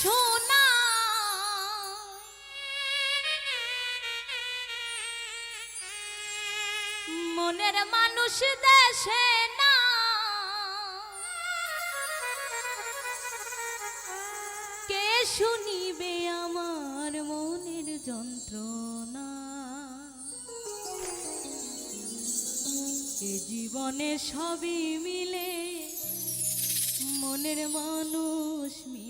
শোনা। মনের মানুষ দেশে না। কে শুনিবে আমার মনের যন্ত্রণা? এ জীবনে সবই মিলে মনের মানুষ মিলে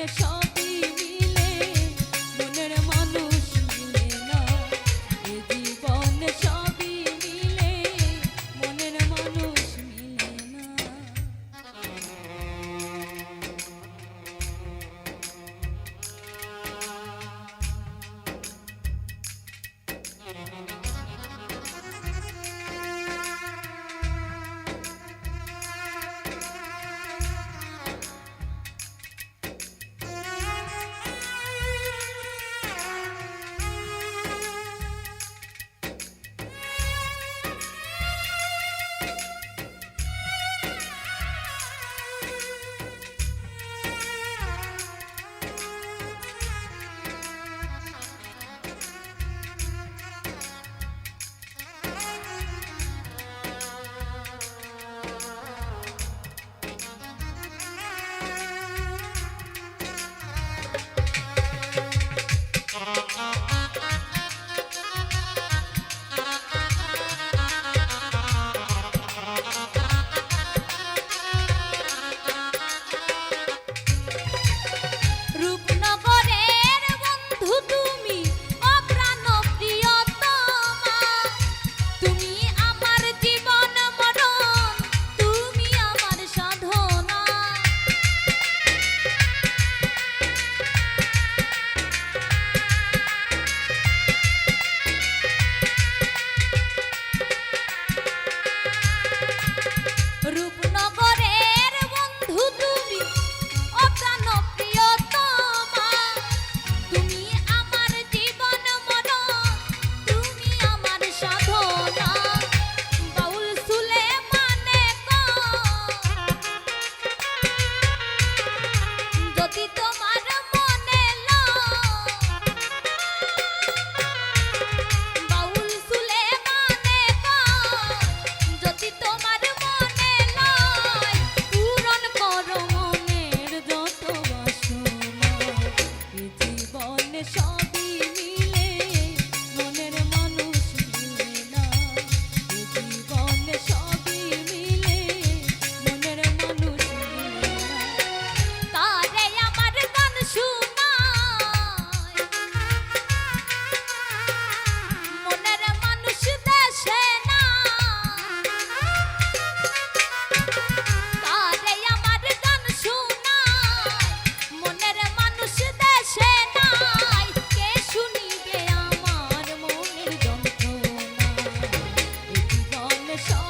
জীবন সবই জীবনে